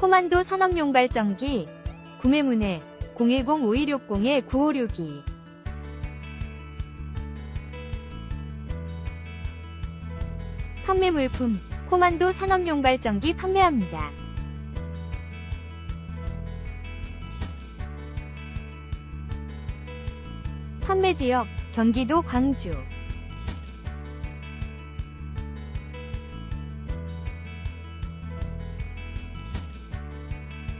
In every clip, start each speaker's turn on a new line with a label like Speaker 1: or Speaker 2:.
Speaker 1: 코만도 산업용 발전기 구매 문의 010-5160-9562 판매 물품 코만도 산업용 발전기 판매합니다. 판매 지역 경기도 광주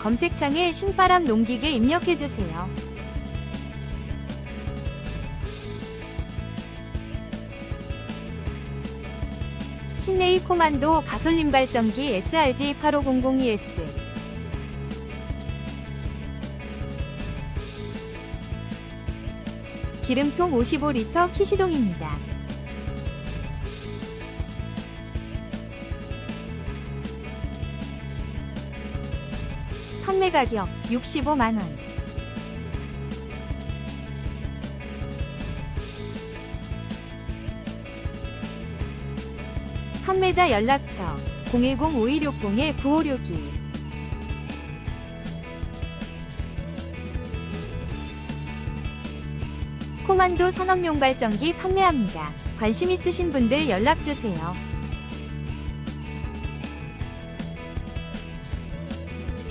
Speaker 1: 검색창에 신바람 농기계 입력해주세요. 신네이 코만도 가솔린 발전기 SRG 8500ES 기름통 55리터 키시동입니다. 판매 가격 65만원. 판매자 연락처 010-5160-9562 코만도 산업용 발전기 판매합니다. 관심 있으신 분들 연락주세요.